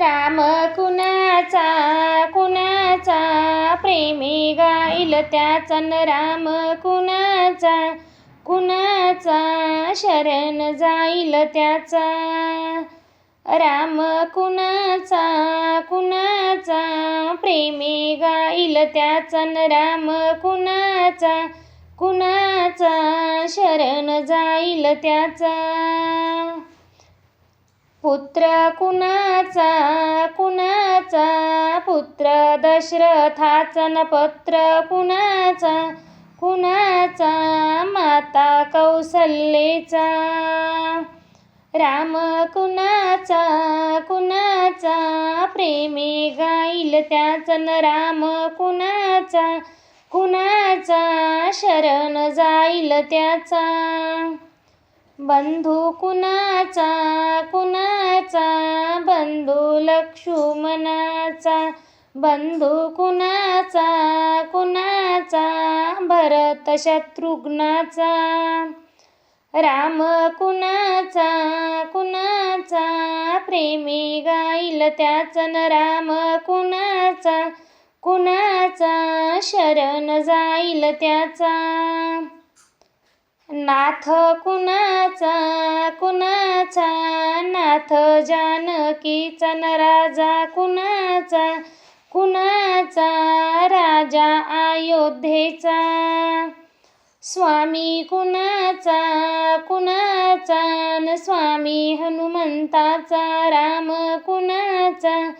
राम कुणाचा कुणाचा? प्रेमी गाईल त्याचन न राम कुणाचा? कुणाचा? शरण जाईल त्याचा? राम कुणाचा कुणाचा? प्रेमी गाईल त्याचन राम कुणाचा? कुणाचा? शरण जाईल त्याचा? पुत्र कुणा कुणाचा कुणाचा पुत्र दशरथाचा न पत्र कुणाचा कुणाचा माता कौसल्येचा? राम कुणाचा कुणाचा प्रेमी गाईल त्याचा न राम कुणाचा कुणाचा शरण जाईल त्याचा? बंधू कुणाचा कुणाचा बंधू बंधू कुणाचा कुणाचा भरत शत्रुघ्नाचा. राम कुणाचा कुणाचा प्रेमी गाईल त्याचा न राम कुणाचा कुणाचा शरण जाईल त्याचा. नाथ कुणाचा कुणाचा? नाथ जानकीचा न राजा कुणाचा? कुणाचा? राजा अयोध्येचा. स्वामी कुणाचा कुणाचा? न स्वामी हनुमंताचा. राम कुणाचा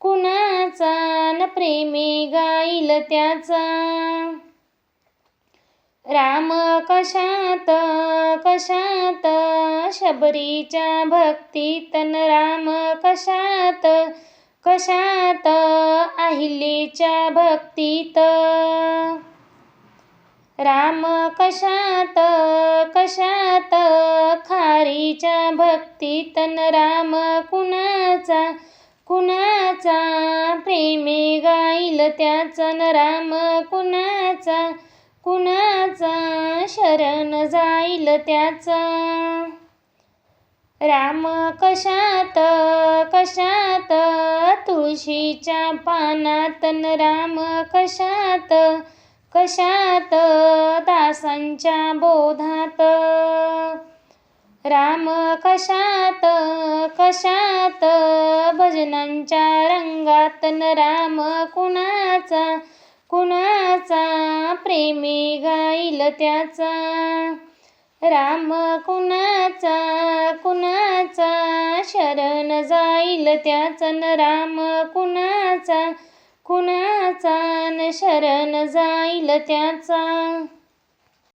कुणाचा? न प्रेमी गाईल त्याचा. राम कशात कशात? शबरीच्या भक्तीतन राम कशात? कशात? अहिल्याच्या भक्तीत. राम कशात कशात? खारीच्या भक्तीतन राम कुणाचा? कुणाचा? प्रेमे गाईल त्याचा राम कुणाचा? कुणाचा शरण जाईल त्याचा? राम कशात कशात? तुळशीच्या पानात न राम कशात? कशात? दासांच्या बोधात? राम कशात कशात? भजनांच्या रंगात न राम कुणाचा? कुणाचा प्रेमी गाईल त्याचा. राम कुणाचा कुणाचा? शरण जाईल त्याचा न राम कुणाचा? कुणाचा न शरण जाईल त्याचा?